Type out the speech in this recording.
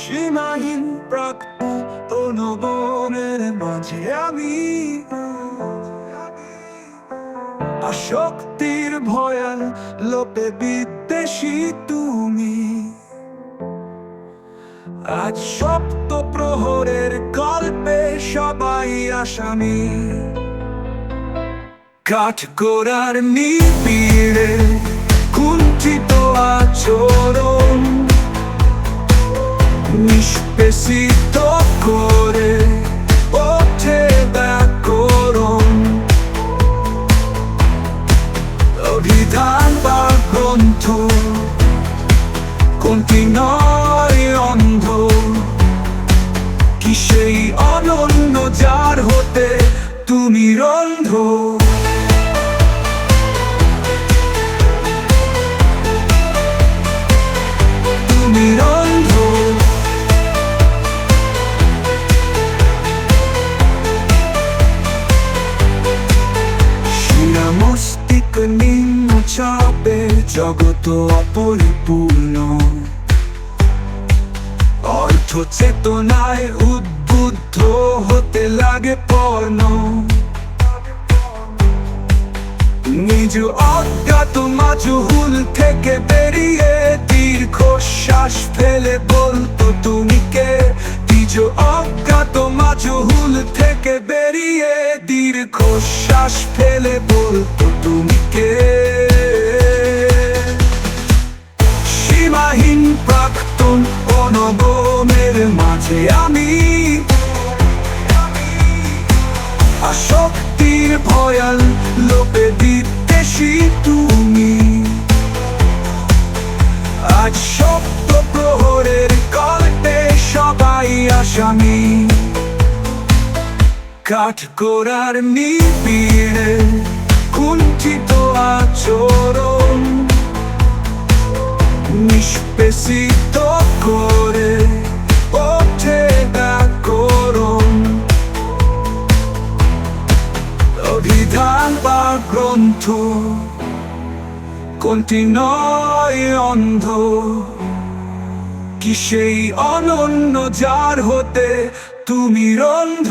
সীমাহীন প্রাক্তন অনুবনের মাঝে আমি। আসক্তির ভয়াল লোপে বিদ্বেষী তুমি। আজ সপ্ত প্রহরের গল্পে সবাই আসামি। কাঠ গোড়ার নিবিড়ে কুঞ্চিত আচরণ Florida al Continuo জগত অপরিপূর্ণ। অর্থ চেতনায় উদ্বুদ্ধ হতে লাগে পর্ণ। নিজ অজ্ঞাত মাজহুল থেকে বেরিয়ে দীর্ঘ শ্বাস ফেলে বলতো, তুমি কে? নিজ অজ্ঞাত মাজহুল থেকে বেরিয়ে দীর্ঘ শ্বাস ফেলে বলতো, তুমি অনগমের আমি। আসক্তির ভয়াল লোপে বিদ্বেষী তুমি। আজ সপ্ত প্রহরের গল্পে সবাই আসামি। কাঠ গোড়ার নিবিড়ে কুণ্ঠিত আচরণ নিষ্পেষিত করে গ্রন্থ কোনটি নয় অন্ধ? কি সেই অনন্য যার হতে তুমি রন্ধ?